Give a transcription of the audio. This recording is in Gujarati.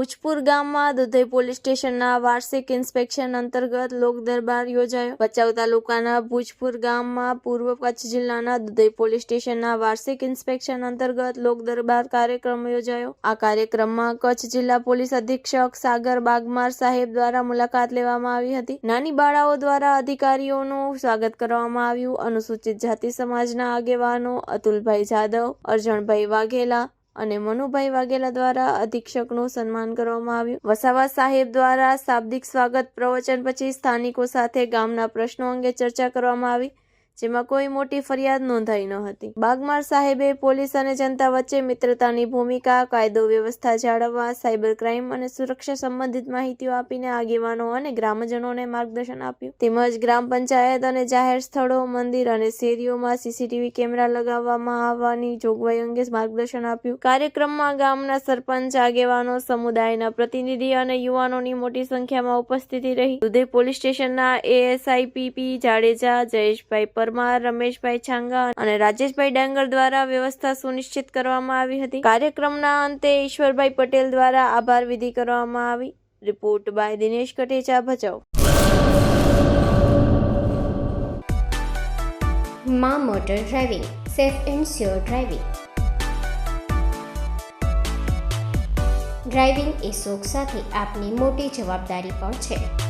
ભુજપુર ગામમાં દુધઈ પોલીસ સ્ટેશનના વાર્ષિક ઇન્સ્પેક્શન અંતર્ગત લોક દરબાર યોજાયો. ભચાઉ તાલુકાના ભુજપુર ગામમાં પૂર્વ કચ્છ જિલ્લાના દુધઈ પોલીસ સ્ટેશનના વાર્ષિક ઇન્સ્પેક્શન અંતર્ગત લોક દરબાર કાર્યક્રમ યોજાયો. આ કાર્યક્રમમાં કચ્છ જિલ્લા પોલીસ અધિક્ષક સાગર બાગમાર સાહેબ દ્વારા મુલાકાત લેવામાં આવી હતી. નાની બાળાઓ દ્વારા અધિકારીઓનું સ્વાગત કરવામાં આવ્યું. અનુસૂચિત જાતિ સમાજના આગેવાનો અતુલભાઈ જાદવ, અરજણભાઈ વાઘેલા અને મનુભાઈ વાઘેલા દ્વારા અધિક્ષકનું સન્માન કરવામાં આવ્યું. વસાવા સાહેબ દ્વારા શાબ્દિક સ્વાગત પ્રવચન પછી સ્થાનિકો સાથે ગામના પ્રશ્નો અંગે ચર્ચા કરવામાં આવી. જેમાં કોઈ મોટી ફરિયાદ નોંધાઈ ન હતી. બાગમાર સાહેબે પોલીસ અને જનતા વચ્ચે મિત્રતાની ભૂમિકા, કાયદો વ્યવસ્થા જાળવવા, સાયબર ક્રાઇમ અને સુરક્ષા સંબંધિત માહિતીઓ આપીને આગેવાનો અને ગ્રામજનોને માર્ગદર્શન આપ્યું. તેમજ ગ્રામ પંચાયત અને જાહેર સ્થળો, મંદિર અને શેરીઓમાં સીસીટીવી કેમેરા લગાવવામાં આવવાની જોગવાઈ અંગે માર્ગદર્શન આપ્યું. કાર્યક્રમમાં ગામના સરપંચ, આગેવાનો, સમુદાયના પ્રતિનિધિ અને યુવાનોની મોટી સંખ્યામાં ઉપસ્થિતિ રહી. દુધઈ પોલીસ સ્ટેશનના એએસઆઈ પીપી જાડેજા, જયેશભાઈ પરમાર રમેશભાઈ છાંગા અને રાજેશભાઈ ડાંગર દ્વારા વ્યવસ્થા સુનિશ્ચિત કરવામાં આવી હતી. કાર્યક્રમના અંતે ઈશ્વરભાઈ પટેલ દ્વારા આભાર વિધિ કરવામાં આવી. Report by Dinesh Katecha, Bhachau. મા motor driving, safe and sure driving. Driving એ શોખ સાથે આપની મોટી જવાબદારી પણ છે.